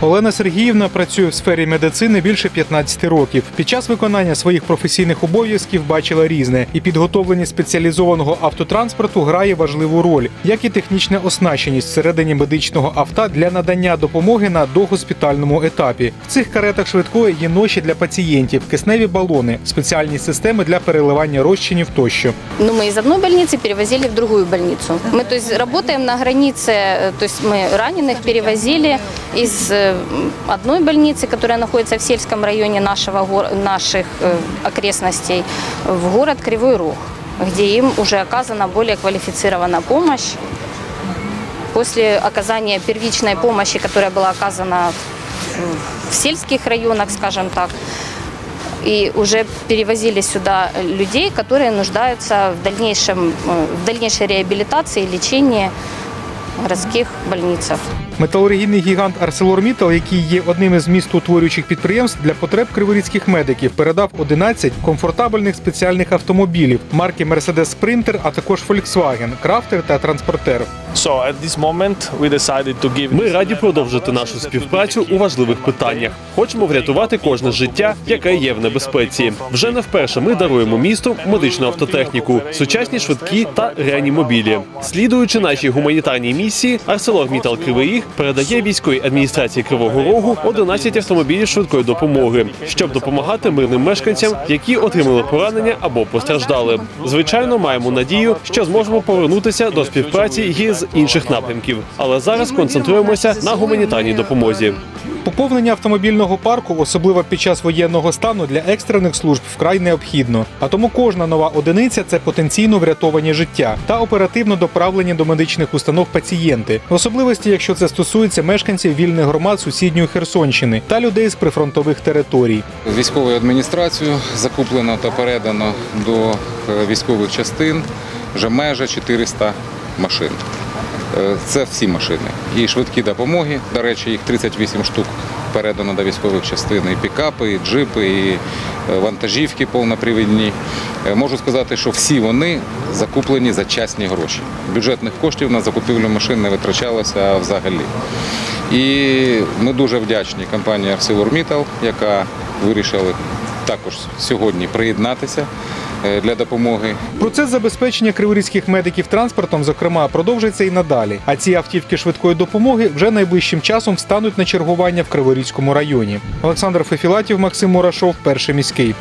Олена Сергіївна працює в сфері медицини більше 15 років. Під час виконання своїх професійних обов'язків бачила різне, і підготовленість спеціалізованого автотранспорту грає важливу роль, як і технічна оснащеність всередині медичного авто для надання допомоги на догоспітальному етапі. В цих каретах швидкої є ноші для пацієнтів, кисневі балони, спеціальні системи для переливання розчинів тощо. Ну, мы из одной больницы перевозили в другую больницу. Мы, то есть, работаем на границе, э, то есть мы раненых перевозили из э, одной больницы, которая находится в сельском районе нашего, наших э, окрестностей, в город Кривой Рог, где им уже оказана более квалифицированная помощь. После оказания первичной помощи, которая была оказана в- сельских районах, скажем так, и уже перевозили сюда людей, которые нуждаются в, дальнейшем, э, в дальнейшей реабилитации и лечении городских больницах. Металургійний гігант ArcelorMittal, який є одним із містоутворюючих підприємств для потреб криворізьких медиків, передав 11 комфортабельних спеціальних автомобілів марки Mercedes Sprinter, а також Volkswagen, Crafter та Транспортер. Ми раді продовжити нашу співпрацю у важливих питаннях. Хочемо врятувати кожне життя, яке є в небезпеці. Вже не вперше ми даруємо місту медичну автотехніку, сучасні швидкі та реанімобілі. Слідуючи нашій гуманітарній місії, ArcelorMittal Кривий Ріг передає військовій адміністрації Кривого Рогу 11 автомобілів швидкої допомоги, щоб допомагати мирним мешканцям, які отримали поранення або постраждали. Звичайно, маємо надію, що зможемо повернутися до співпраці і з інших напрямків, але зараз концентруємося на гуманітарній допомозі. Поповнення автомобільного парку, особливо під час воєнного стану, для екстрених служб вкрай необхідно. А тому кожна нова одиниця це потенційно врятовані життя та оперативно доправлені до медичних установ пацієнти, в особливості, якщо це стосується мешканців вільних громад сусідньої Херсонщини та людей з прифронтових територій. Військовою адміністрацією закуплено та передано до е, військових частин вже майже 400 машин. Е, Це всі машини. І швидкі допомоги, до речі, їх 38 штук передано до військових частин. І пікапи, і джипи, і е, вантажівки повнопривідні. Е, Можу сказати, що всі вони закуплені за чесні гроші. Бюджетних коштів на закупівлю машин не витрачалося взагалі. І ми дуже вдячні компанії ArcelorMittal, яка вирішила також сьогодні приєднатися для допомоги. Процес забезпечення криворізьких медиків транспортом, зокрема, продовжиться і надалі. А ці автівки швидкої допомоги вже найближчим часом встануть на чергування в Криворізькому районі. Олександр Фефілатів, Максим Мурашов, перший міський.